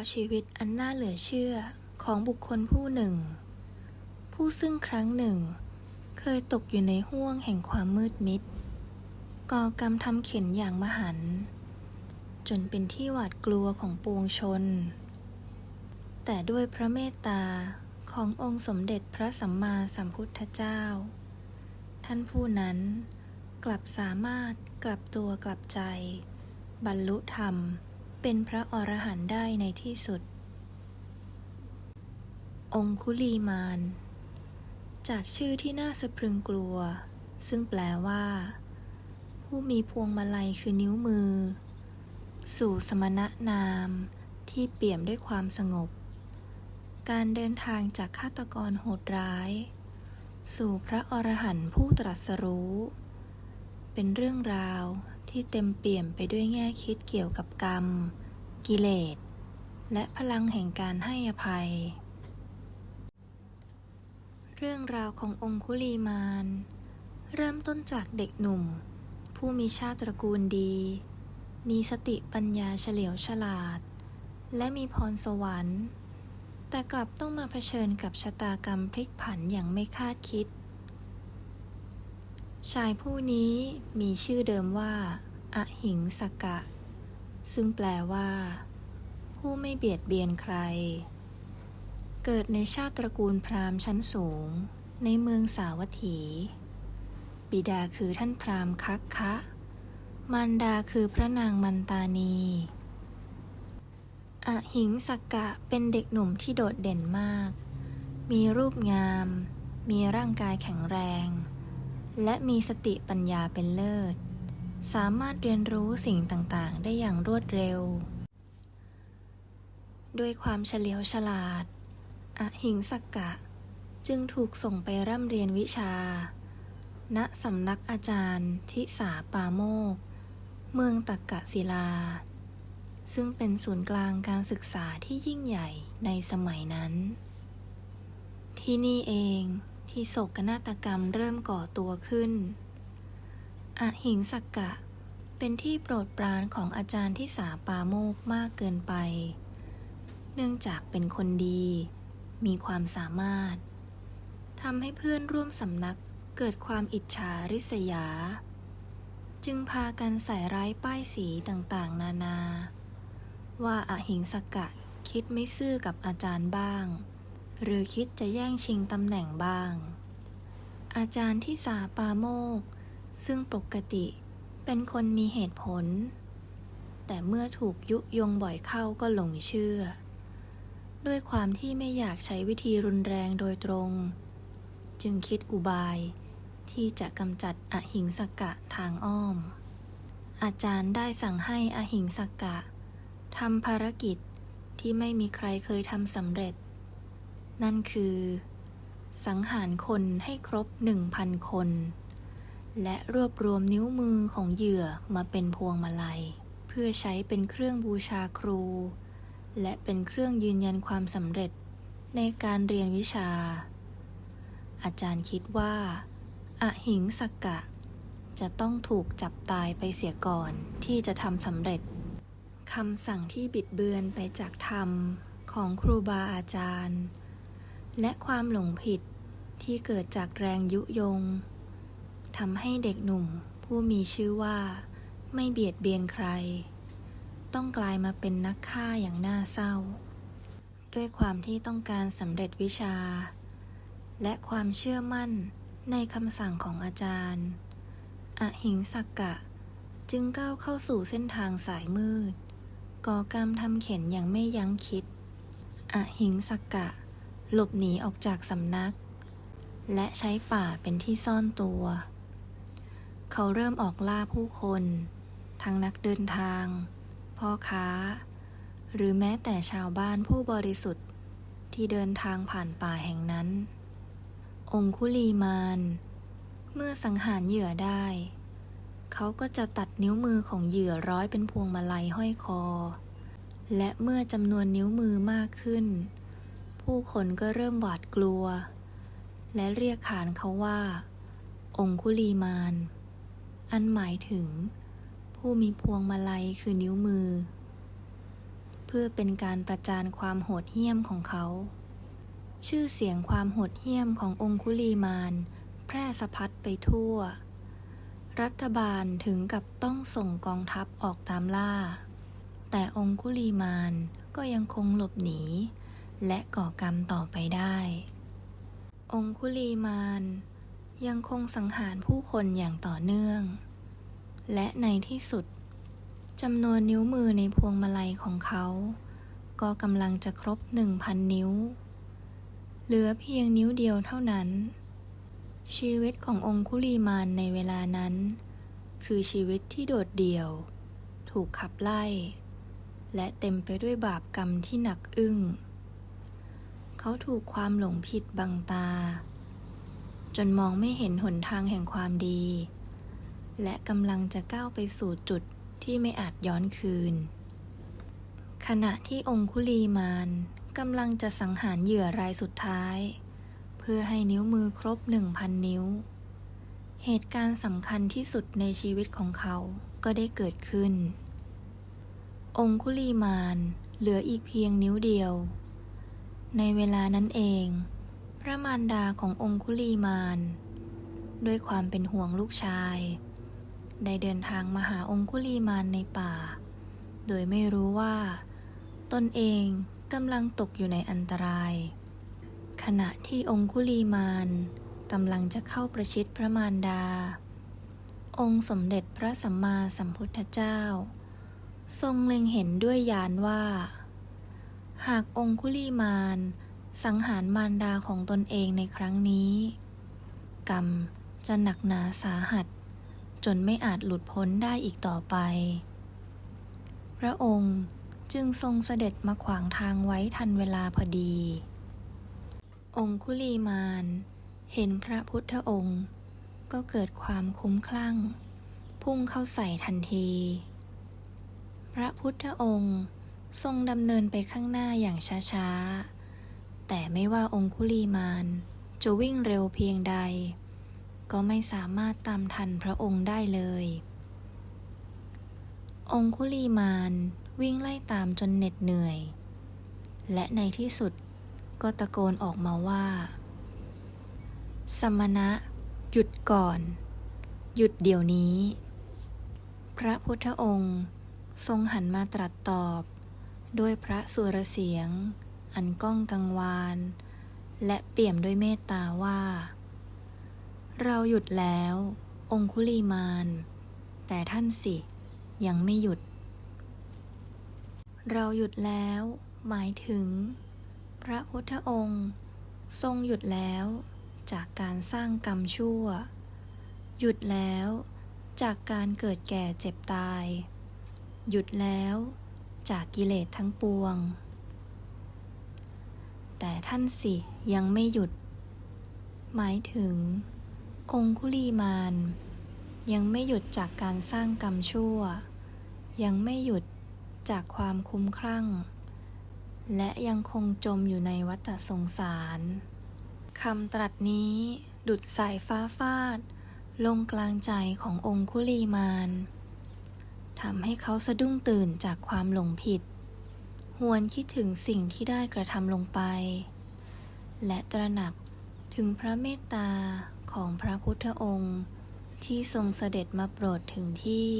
าวชีวิตอันน่าเหลือเชื่อของบุคคลผู้หนึ่ง ผู้ซึ่งครั้งหนึ่ง เคยตกอยู่ในห้วงแห่งความมืดมิด ก่อกรรมทำเข็นอย่างมหันต์จนเป็นที่หวาดกลัวของปวงชน แต่ด้วยพระเมตตาขององค์สมเด็จพระสัมมาสัมพุทธเจ้า ท่านผู้นั้นกลับสามารถกลับตัวกลับใจ บรรลุธรรม เป็นพระอรหันต์ได้ในที่สุด องคุลีมาน จากชื่อที่น่าสะพรึงกลัว ซึ่งแปลว่า ผู้มีพวงมาลัยคือนิ้วมือ สู่สมณะนามที่เปี่ยมด้วยความสงบ การเดินทางจากฆาตกรโหดร้าย สู่พระอรหันต์ผู้ตรัสรู้ เป็นเรื่องราว ที่เต็มเปี่ยมไปด้วยแง่คิดเกี่ยวกับกรรม กิเลส และพลังแห่งการให้อภัย เรื่องราวขององคุลีมาน เริ่มต้นจากเด็กหนุ่ม ผู้มีชาติตระกูลดี มีสติปัญญาเฉลียวฉลาด และมีพรสวรรค์ แต่กลับต้องมาเผชิญกับชะตากรรมพลิกผันอย่างไม่คาดคิด ชายผู้นี้มีชื่อเดิมว่า อหิงสกะ ซึ่งแปลว่า ผู้ไม่เบียดเบียนใคร เกิดในชาติตระกูลพราหมณ์ชั้นสูง ในเมืองสาวัตถี บิดาคือท่านพราหมณ์คักคะ มารดาคือพระนางมันตานีอหิงสกะเป็นเด็กหนุ่มที่โดดเด่นมาก มีรูปงาม มีร่างกายแข็งแรง และมีสติปัญญาเป็นเลิศ สามารถเรียนรู้สิ่งต่างๆ ได้อย่างรวดเร็ว ด้วยความเฉลียวฉลาด อหิงสกะ จึงถูกส่งไปร่ำเรียนวิชา ณสำนักอาจารย์ทิสาปาโมก เมืองตักกะศิลา ซึ่งเป็นศูนย์กลางการศึกษาที่ยิ่งใหญ่ในสมัยนั้น ที่นี่เอง ที่โศกนาฏกรรมเริ่มก่อตัวขึ้น อหิงสกะ เป็นที่โปรดปรานของอาจารย์ที่สาปาโมกมากเกินไป เนื่องจากเป็นคนดี มีความสามารถทำให้เพื่อนร่วมสำนักเกิดความอิจฉาริษยา จึงพากันใส่ร้ายป้ายสีต่างๆ นานา ว่าอาหิงสกะคิดไม่ซื่อกับอาจารย์บ้าง หรือคิดจะแย่งชิงตำแหน่งบ้าง อาจารย์ที่สาปาโมก ซึ่งปกติเป็นคนมีเหตุผล แต่เมื่อถูกยุยงบ่อยเข้าก็หลงเชื่อ ด้วยความที่ไม่อยากใช้วิธีรุนแรงโดยตรง จึงคิดอุบายที่จะกำจัดอหิงสกะทางอ้อม อาจารย์ได้สั่งให้อหิงสกะทำภารกิจที่ไม่มีใครเคยทำสำเร็จ นั่นคือ สังหารคนให้ครบหนึ่งพันคน และรวบรวมนิ้วมือของเหยื่อมาเป็นพวงมาลัย เพื่อใช้เป็นเครื่องบูชาครู และเป็นเครื่องยืนยันความสำเร็จในการเรียนวิชา อาจารย์คิดว่าอหิงสกกะ จะต้องถูกจับตายไปเสียก่อนที่จะทำสำเร็จคำสั่งที่บิดเบือนไปจากธรรมของครูบาอาจารย์ และความหลงผิดที่เกิดจากแรงยุยงทำให้เด็กหนุ่มผู้มีชื่อว่า ไม่เบียดเบียนใคร ต้องกลายมาเป็นนักฆ่าอย่างน่าเศร้า ด้วยความที่ต้องการสำเร็จวิชา และความเชื่อมั่นในคำสั่งของอาจารย์ อหิงสักกะ จึงก้าวเข้าสู่เส้นทางสายมืด ก่อกรรมทำเข็นอย่างไม่ยั้งคิด อหิงสักกะ หลบหนีออกจากสำนัก และใช้ป่าเป็นที่ซ่อนตัว เขาเริ่มออกล่าผู้คน ทั้งนักเดินทาง พ่อค้า หรือแม้แต่ชาวบ้านผู้บริสุทธิ์ที่เดินทางผ่านป่าแห่งนั้น องคุลีมาน เมื่อสังหารเหยื่อได้ เขาก็จะตัดนิ้วมือของเหยื่อร้อยเป็นพวงมาลัยห้อยคอ และเมื่อจำนวนนิ้วมือมากขึ้น ผู้คนก็เริ่มหวาดกลัว และเรียกขานเขาว่า องคุลีมาน อันหมายถึง ผู้มีพวงมาลัยคือนิ้วมือพพื่อเป็นการประจานความโหดเหี้ยมของเขา ชื่อเสียงความโหดเหี้ยมขององคุลีมาน แพร่สะพัดไปทั่ว รัฐบาลถึงกับต้องส่งกองทัพออกตามล่า แต่องคุลีมานก็ยังคงหลบหนี และก่อกรรมต่อไปได้ องคุลีมานยังคงสังหารผู้คนอย่างต่อเนื่อง และในที่สุดจำนวนนิ้วมือในพวงมาลัยของเขา ก็กำลังจะครบหนึ่งพันนิ้ว เหลือเพียงนิ้วเดียวเท่านั้น ชีวิตขององคุลีมานในเวลานั้น คือชีวิตที่โดดเดี่ยว ถูกขับไล่ และเต็มไปด้วยบาปกรรมที่หนักอึ้ง เขาถูกความหลงผิดบังตา จนมองไม่เห็นหนทางแห่งความดี และกำลังจะก้าวไปสู่จุดที่ไม่อาจย้อนคืน ขณะที่องคุลีมานกำลังจะสังหารเหยื่อรายสุดท้าย เพื่อให้นิ้วมือครบหนึ่งพันนิ้ว เหตุการณ์สำคัญที่สุดในชีวิตของเขาก็ได้เกิดขึ้น องคุลีมานเหลืออีกเพียงนิ้วเดียว ในเวลานั้นเอง พระมารดาขององคุลีมาน ด้วยความเป็นห่วงลูกชาย ได้เดินทางมาหาองคุลีมานในป่า โดยไม่รู้ว่า ตนเองกำลังตกอยู่ในอันตราย ขณะที่องคุลีมานกำลังจะเข้าประชิดพระมารดา องค์สมเด็จพระสัมมาสัมพุทธเจ้า ทรงเล็งเห็นด้วยญาณว่า หากองคุลีมาน สังหารมารดาของตนเองในครั้งนี้ กรรมจะหนักหนาสาหัส จนไม่อาจหลุดพ้นได้อีกต่อไป พระองค์จึงทรงเสด็จมาขวางทางไว้ทันเวลาพอดี องคุลีมานเห็นพระพุทธองค์ ก็เกิดความคุ้มคลั่ง พุ่งเข้าใส่ทันที พระพุทธองค์ ทรงดำเนินไปข้างหน้าอย่างช้าๆ แต่ไม่ว่าองคุลีมานจะวิ่งเร็วเพียงใด ก็ไม่สามารถตามทันพระองค์ได้เลย องคุลีมานวิ่งไล่ตามจนเหน็ดเหนื่อย และในที่สุดก็ตะโกนออกมาว่า สมณะ หยุดก่อน หยุดเดี๋ยวนี้ พระพุทธองค์ทรงหันมาตรัสตอบ ด้วยพระสุรเสียง อันก้องกังวาน และเปี่ยมด้วยเมตตาว่า เราหยุดแล้ว องคุลีมาน แต่ท่านสิ ยังไม่หยุด เราหยุดแล้ว หมายถึง พระพุทธองค์ ทรงหยุดแล้ว จากการสร้างกรรมชั่ว หยุดแล้ว จากการเกิดแก่เจ็บตาย หยุดแล้ว จากกิเลสทั้งปวง แต่ท่านสิยังไม่หยุด หมายถึง องคุลีมานยังไม่หยุดจากการสร้างกรรมชั่ว ยังไม่หยุดจากความคุ้มครั่ง และยังคงจมอยู่ในวัฏสงสารคำตรัสนี้ดุดสายฟ้าฟาด ลงกลางใจขององคุลีมาน ทำให้เขาสะดุ้งตื่นจากความหลงผิด หวนคิดถึงสิ่งที่ได้กระทำลงไป และตระหนักถึงพระเมตตาของพระพุทธองค์ที่ทรงเสด็จมาโปรดถึงที่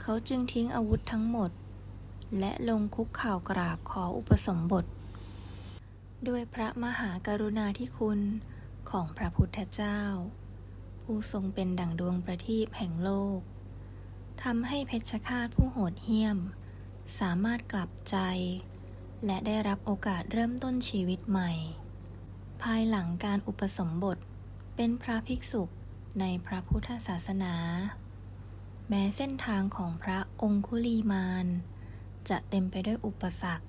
เขาจึงทิ้งอาวุธทั้งหมด และลงคุกข่าวกราบขออุปสมบท ด้วยพระมหากรุณาธิคุณของพระพุทธเจ้า ผู้ทรงเป็นดั่งดวงประทีปแห่งโลก ทำให้เพชฌฆาตผู้โหดเหี้ยม สามารถกลับใจ และได้รับโอกาสเริ่มต้นชีวิตใหม่ ภายหลังการอุปสมบทเป็นพระภิกษุในพระพุทธศาสนา แม้เส้นทางของพระองคุลีมาน จะเต็มไปด้วยอุปสรรค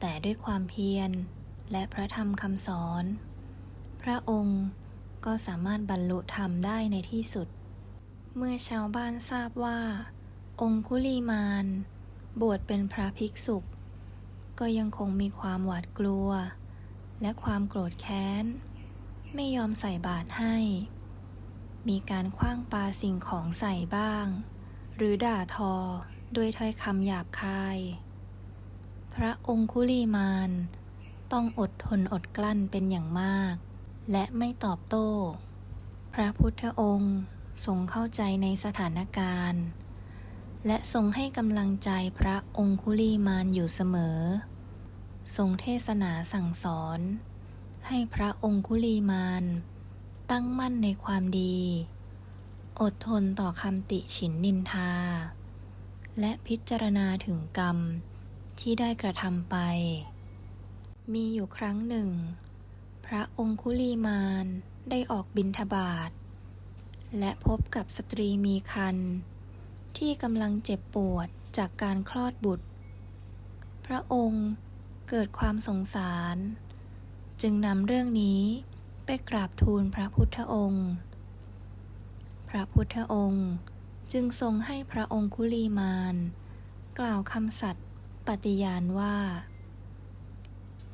แต่ด้วยความเพียรและพระธรรมคำสอน พระองค์ก็สามารถบรรลุธรรมได้ในที่สุด เมื่อชาวบ้านทราบว่า องคุลีมาน บวชเป็นพระภิกษุ ก็ยังคงมีความหวาดกลัว และความโกรธแค้น ไม่ยอมใส่บาตรให้ มีการคว้างปาสิ่งของใส่บ้าง หรือด่าทอด้วยถ้อยคำหยาบคาย พระองคุลีมานต้องอดทนอดกลั้นเป็นอย่างมาก และไม่ตอบโต้ พระพุทธองค์ ทรงเข้าใจในสถานการณ์ และทรงให้กำลังใจพระองคุลีมานอยู่เสมอ ทรงเทศนาสั่งสอน ให้พระองคุลีมานตั้งมั่นในความดี อดทนต่อคำติฉินนินทา และพิจารณาถึงกรรมที่ได้กระทำไป มีอยู่ครั้งหนึ่ง พระองคุลีมานได้ออกบินทบาท และพบกับสตรีมีคันที่กำลังเจ็บปวดจากการคลอดบุตร พระองค์เกิดความสงสาร จึงนำเรื่องนี้ไปกราบทูลพระพุทธองค์ พระพุทธองค์จึงทรงให้พระองคุลีมาน กล่าวคำสัตย์ปฏิญาณว่า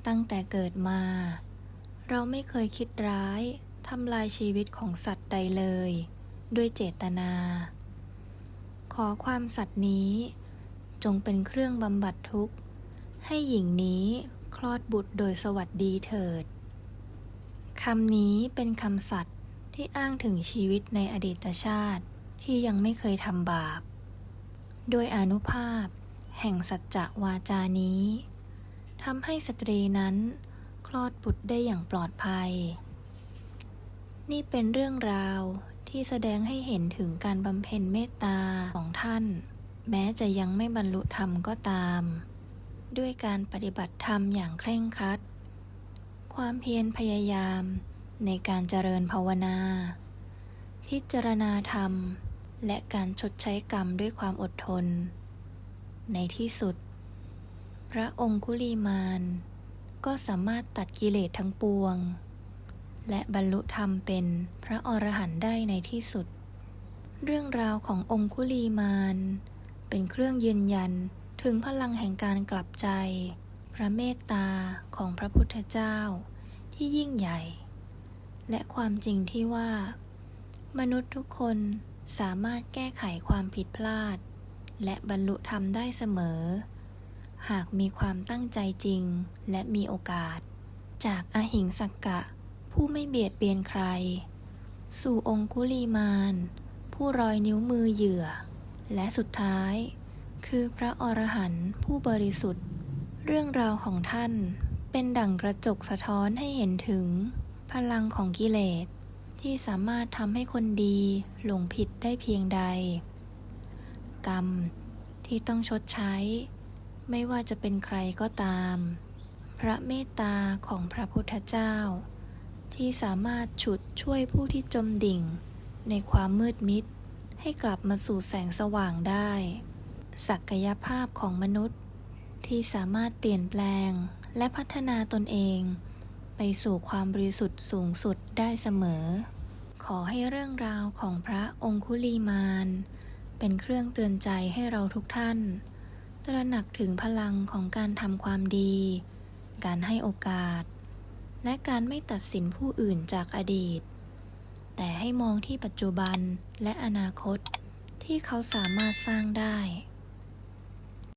ตั้งแต่เกิดมา เราไม่เคยคิดร้าย ทำลายชีวิตของสัตว์ใดเลย ด้วยเจตนา ขอความสัตย์นี้ จงเป็นเครื่องบำบัดทุกข์ ให้หญิงนี้คลอดบุตรโดยสวัสดีเถิดคำนี้เป็นคำสัตย์ที่อ้างถึงชีวิตในอดีตชาติที่ยังไม่เคยทำบาป โดยอนุภาพ แห่งสัจจะวาจานี้ทำให้สตรีนั้น คลอดบุตรได้อย่างปลอดภัย นี่เป็นเรื่องราวที่แสดงให้เห็นถึงการบำเพ็ญเมตตาของท่าน แม้จะยังไม่บรรลุธรรมก็ตาม ด้วยการปฏิบัติธรรมอย่างเคร่งครัด ความเพียรพยายามในการเจริญภาวนา พิจารณาธรรม และการชดใช้กรรมด้วยความอดทน ในที่สุด พระองคุลีมาน ก็สามารถตัดกิเลสทั้งปวง และบรรลุธรรมเป็นพระอรหันต์ได้ในที่สุด เรื่องราวขององคุลีมาน เป็นเครื่องยืนยันถึงพลังแห่งการกลับใจ พระเมตตาของพระพุทธเจ้าที่ยิ่งใหญ่ และความจริงที่ว่า มนุษย์ทุกคนสามารถแก้ไขความผิดพลาด และบรรลุธรรมได้เสมอ หากมีความตั้งใจจริงและมีโอกาส จากอหิงสักกะ ผู้ไม่เบียดเบียนใคร สู่องคุลีมาน ผู้รอยนิ้วมือเหยื่อ และสุดท้าย คือพระอรหันต์ผู้บริสุทธิ์ เรื่องราวของท่านเป็นดั่งกระจกสะท้อนให้เห็นถึง พลังของกิเลส ที่สามารถทำให้คนดีหลงผิดได้เพียงใด กรรมที่ต้องชดใช้ ไม่ว่าจะเป็นใครก็ตาม พระเมตตาของพระพุทธเจ้า ที่สามารถฉุดช่วยผู้ที่จมดิ่ง ในความมืดมิด ให้กลับมาสู่แสงสว่างได้ ศักยภาพของมนุษย์ ที่สามารถเปลี่ยนแปลงและพัฒนาตนเอง ไปสู่ความบริสุทธิ์สูงสุดได้เสมอ ขอให้เรื่องราวของพระองคุลีมาน เป็นเครื่องเตือนใจให้เราทุกท่าน ตระหนักถึงพลังของการทำความดี การให้โอกาส และการไม่ตัดสินผู้อื่นจากอดีต แต่ให้มองที่ปัจจุบันและอนาคตที่เขาสามารถสร้างได้